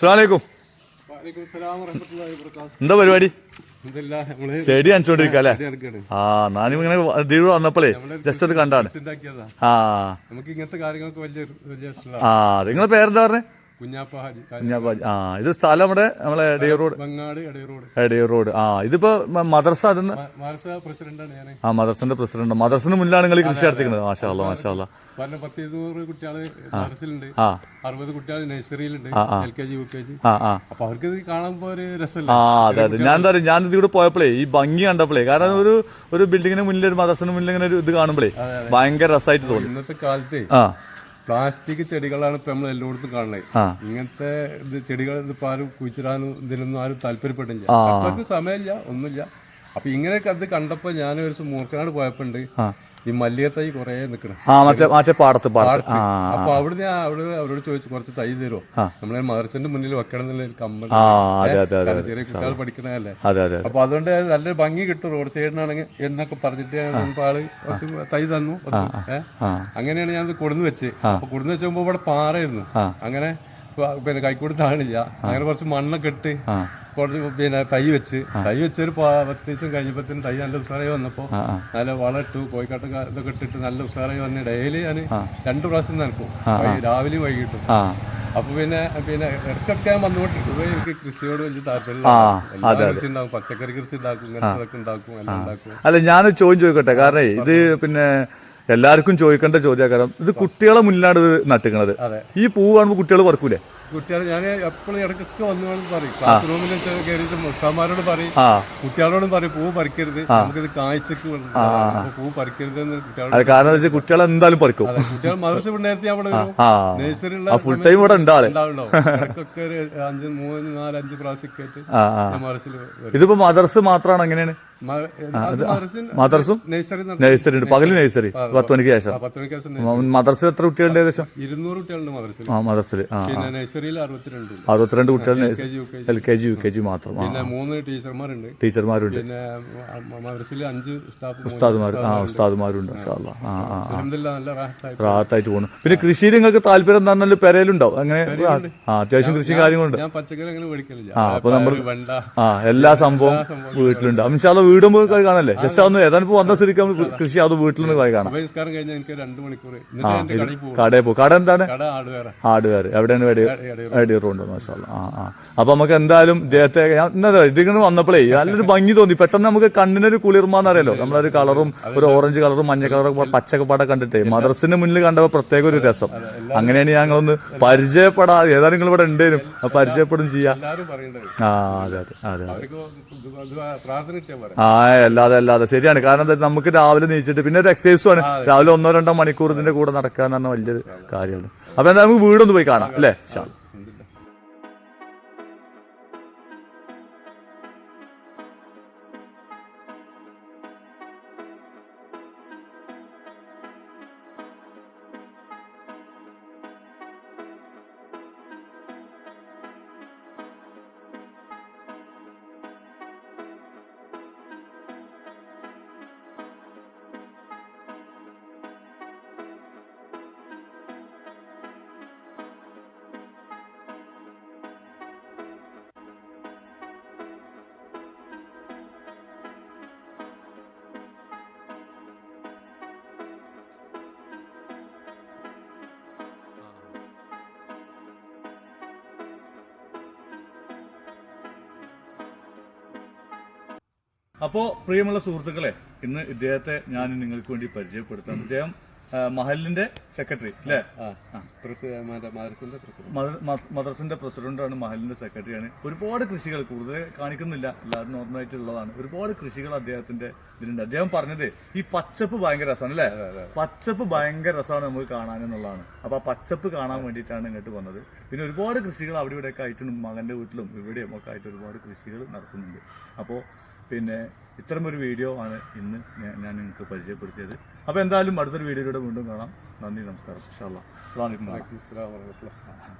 അസ്സലാമലൈക്കും. എന്താ പരിപാടി? ചെടി നനച്ചോണ്ടിരിക്കുക അല്ലേ. ആ ഞാനിങ്ങനെ ഇതിൽ വന്നപ്പോഴേ ജസ്റ്റ് അത് കണ്ടാണ്. ആ. ആ നിങ്ങളെ പേരെന്താ പറഞ്ഞേ? കുഞ്ഞാപ്പാജി ആ ഇത് സ്ഥലം നമ്മുടെ നമ്മളെ Edayur road. Bangad Edayur road. Edayur road. ആ ഇതിപ്പോ മദർസ അതെന്ന് ആ മദർസന്റെ പ്രസിഡന്റ്. മദർസിന് മുന്നിലാണ് നിങ്ങൾ കൃഷി നടത്തിക്കുന്നത് മാഷാ മാഷാള്ള മാഷാ അല്ലാ പല പത്ത് ഇരുന്നൂറ് കുട്ടികൾ മദ്രസിലുണ്ട്. ആ. അറുപത് കുട്ടികൾ നഴ്സറിയിലുണ്ട്. L K G U K G. ആ ആ. അപ്പൊ അവർക്ക് ഇത് കാണുമ്പോ ഒരു ആ അതെ അതെ. ഞാൻ എന്താ ഞാൻ ഇതിവിടെ പോയപ്പോഴേ ഈ ഭംഗി കണ്ടപ്പോഴേ കാരണം ഒരു ഒരു ബിൽഡിങ്ങിന് മുന്നിൽ ഒരു മദർസിന് മുന്നിൽ ഇങ്ങനെ ഒരു ഇത് കാണുമ്പോഴേ ഭയങ്കര രസമായിട്ട് തോന്നി. ഇന്നത്തെ കാലത്തെ ആ. പ്ലാസ്റ്റിക് ചെടികളാണ് ഇപ്പൊ നമ്മൾ എല്ലായിടത്തും കാണുന്നത്. ഇങ്ങനത്തെ ഇത് ചെടികൾ ഇപ്പൊ ആരും കുഴിച്ചിടാനും ഇതിനൊന്നും ആരും താല്പര്യപ്പെട്ടില്ല. അവർക്ക് സമയമില്ല ഒന്നുമില്ല. അപ്പൊ ഇങ്ങനെയൊക്കെ അത് കണ്ടപ്പോ ഞാൻ ഒരു ദിവസം മൂർക്കനാട് പോയപ്പോണ്ട്. ഈ മല്ലിക തൈ കുറേ നിക്കണം. ആ മറ്റേ മറ്റേ പാടത്ത് പാടത്ത്. ആ അപ്പൊ അവിടുന്ന് ഞാൻ അവിടെ അവരോട് ചോദിച്ചു കുറച്ച് തൈ തരുമോ. നമ്മളെ മദർസിന്റെ മുന്നിൽ വെക്കണം എന്നുള്ള ഒരു കമ്മൽ. ചെറിയ കുട്ടികൾ അതെ അപ്പൊ അതുകൊണ്ട് നല്ല ഭംഗി കിട്ടും റോഡ് സൈഡിനാണെങ്കിൽ എന്നൊക്കെ പറഞ്ഞിട്ട് ആൾ കുറച്ച് തൈ തന്നു. അങ്ങനെയാണ് ഞാൻ കൊടുന്ന് വെച്ച്. അപ്പൊ കൊടുന്ന് വെച്ചപ്പോ ഇവിടെ പാറയായിരുന്നു. ആ. അങ്ങനെ പിന്നെ കൈക്കൂടി താണില്ല. അങ്ങനെ കുറച്ച് മണ്ണൊക്കെ ഇട്ട് പിന്നെ തൈ വെച്ച്. തൈ വെച്ചൊരു പ്രത്യേകിച്ചും കഴിഞ്ഞപ്പത്തിന് തൈ നല്ല ഉഷാറായി വന്നപ്പോ ആ ആ. നല്ല വളം ഇട്ടു കോഴിക്കാട്ട് ഇതൊക്കെ ഇട്ടിട്ട് നല്ല ഉഷാറായി വന്ന് ഡെയിലി ഞാൻ രണ്ടു പ്രാവശ്യം നനക്കും. രാവിലെ രാവിലെയും വൈകിട്ടും. അപ്പൊ പിന്നെ പിന്നെ ഇടക്കൊക്കെ ഞാൻ വന്നുകൊണ്ടിരിക്കും. എനിക്ക് കൃഷിയോട് വലിയ താല്പര്യം പച്ചക്കറി കൃഷി ഉണ്ടാക്കും ഇങ്ങനത്തെ ഉണ്ടാക്കും എല്ലാം ഉണ്ടാക്കും. അല്ല ഞാൻ ചോദ്യം ചോദിക്കട്ടെ? കാരണം ഇത് പിന്നെ എല്ലാവർക്കും ചോദിക്കേണ്ട ചോദ്യം കാരണം ഇത് കുട്ടികളെ മുന്നിലാണ് ഇത് നട്ടിക്കണത്. ഈ പൂ കാണുമ്പോൾ കുട്ടികൾ പറക്കൂലേ? കുട്ടികൾ ഞാൻ എപ്പോഴും ഇടയ്ക്കൊക്കെ വന്നുകൊണ്ട് പറയും. ക്ലാസ് റൂമിൽ കയറിയിട്ട് മുസ്താമാരോട് പറയും. കുട്ടികളോടും പറയും പൂ പറിക്കരുത്. നമുക്കിത് കാഴ്ചക്ക് പൂ പറിക്കരുത് എന്ന് കുട്ടികളോട് കാരണം വെച്ചാൽ കുട്ടികളെ എന്തായാലും പറിക്കും. കുട്ടികൾ മദർസ നേരത്തെ അവിടെ നേഴ്സറിയുള്ള ഫുൾ ടൈം ഇവിടെ ഉണ്ടാവുള്ളൂ ഇടയ്ക്കൊക്കെ ഒരു അഞ്ച് മൂന്ന് നാല് അഞ്ച് പ്രാവശ്യം ആയിട്ട് വരും. ഇതിപ്പോ മദർസ് മാത്രമാണ് എങ്ങനെയാണ്? മദർസും നഴ്സറി ഉണ്ട്. പകൽ നഴ്സറി. പത്ത് മണിക്ക് ശേഷം. മദർസിൽ എത്ര കുട്ടികളുണ്ട് ഏകദേശം? ഇരുന്നൂറ് കുട്ടികളുണ്ട് മദർസിൽ ആ മദർസിൽ ആ അറുപത്തിരണ്ട് കുട്ടികൾ L K G U K G മാത്രം. മൂന്ന് ടീച്ചർമാരുണ്ട്. ടീച്ചർമാരുണ്ട്. ഉസ്താദുമാർ ആ ഉസ്താദുമാരുണ്ട്. ആ. ആ റാഹത്തായിട്ട് പോകുന്നു പിന്നെ കൃഷിയിൽ നിങ്ങൾക്ക് താല്പര്യം എന്താണെന്നല്ല പെരയിലുണ്ടാവും. അങ്ങനെ ആ അത്യാവശ്യം കൃഷി കാര്യങ്ങളുണ്ട്. ആ, അപ്പൊ നമ്മൾ- ആ എല്ലാ സംഭവം വീട്ടിലുണ്ട്. അമിഷാല വീടും പോയി കാണല്ലേ? ജസ്റ്റ് അതൊന്ന് ഇപ്പൊ വന്ന സ്ഥിതിക്ക് കൃഷി അത് വീട്ടിൽ നിന്ന് പോയി കാണാം കടയിൽ പോകും കട എന്താണ്? ഹാർഡ്വെയർ. എവിടെയാണ് മാഷാ മാഷാല്ല ആ ആ. അപ്പൊ നമുക്ക് എന്തായാലും ഇദ്ദേഹത്തെ എന്താ ഇതിങ്ങനെ വന്നപ്പോഴേ നല്ലൊരു ഭംഗി തോന്നി. പെട്ടെന്ന് നമുക്ക് കണ്ണിനൊരു കുളിർമാന്നറിയാലോ നമ്മളൊരു കളറും ഒരു ഓറഞ്ച് കളറും മഞ്ഞ കളറും പച്ചക്കപ്പാടെ കണ്ടിട്ടേ. മദർസിന് മുന്നിൽ കണ്ടപ്പോൾ പ്രത്യേക ഒരു രസം. അങ്ങനെയാണ് ഞങ്ങളൊന്ന് പരിചയപ്പെടാ ഏതായാലും നിങ്ങൾ ഇവിടെ ഉണ്ടേനും പരിചയപ്പെടും ചെയ്യാം. ആ അതെ അതെ അതെ ആ അല്ലാതെ അല്ലാതെ. ശരിയാണ്. കാരണം എന്താ നമുക്ക് രാവിലെ നീച്ചിട്ട് പിന്നെ ഒരു എക്സസൈസും ആണ്. രാവിലെ ഒന്നോ രണ്ടോ മണിക്കൂർ ഇതിന്റെ കൂടെ നടക്കുക എന്ന് പറഞ്ഞാൽ വലിയൊരു കാര്യമാണ്. അപ്പൊ എന്താ നമുക്ക് വീടൊന്ന് പോയി കാണാം അല്ലേ? ഷാ അപ്പോ പ്രിയമുള്ള സുഹൃത്തുക്കളെ ഇന്ന് ഇദ്ദേഹത്തെ ഞാൻ നിങ്ങൾക്ക് വേണ്ടി പരിചയപ്പെടുത്താം. ഇദ്ദേഹം മഹലിന്റെ സെക്രട്ടറി അല്ലേ? മദ്രസിന്റെ പ്രസിഡന്റാണ് മഹലിന്റെ സെക്രട്ടറിയാണ്. ഒരുപാട് കൃഷികൾ കൂടുതൽ കാണിക്കുന്നില്ല. എല്ലാവരും നോർമലായിട്ടുള്ളതാണ് ഒരുപാട് കൃഷികൾ അദ്ദേഹത്തിന്റെ ഇതിലുണ്ട്. അദ്ദേഹം പറഞ്ഞത് ഈ പച്ചപ്പ് ഭയങ്കര രസമാണ് അല്ലേ? പച്ചപ്പ് ഭയങ്കര രസമാണ് നമുക്ക് കാണാൻ എന്നുള്ളതാണ്. അപ്പൊ ആ പച്ചപ്പ് കാണാൻ വേണ്ടിയിട്ടാണ് ഇങ്ങോട്ട് വന്നത്. പിന്നെ ഒരുപാട് കൃഷികൾ അവിടെ ഇവിടെയൊക്കെ ആയിട്ടുണ്ട്. മകന്റെ വീട്ടിലും ഇവിടെയും ഒക്കെ ആയിട്ട് ഒരുപാട് കൃഷികൾ നടത്തുന്നുണ്ട് അപ്പോൾ പിന്നെ ഇത്തരമൊരു വീഡിയോ ആണ് ഇന്ന് ഞാൻ നിങ്ങൾക്ക് പരിചയപ്പെടുത്തിയത്. അപ്പോൾ എന്തായാലും അടുത്തൊരു വീഡിയോയിലൂടെ വീണ്ടും കാണാം. നന്ദി നമസ്കാരം. ഇൻഷാ വലൈക്കും അലൈക്കും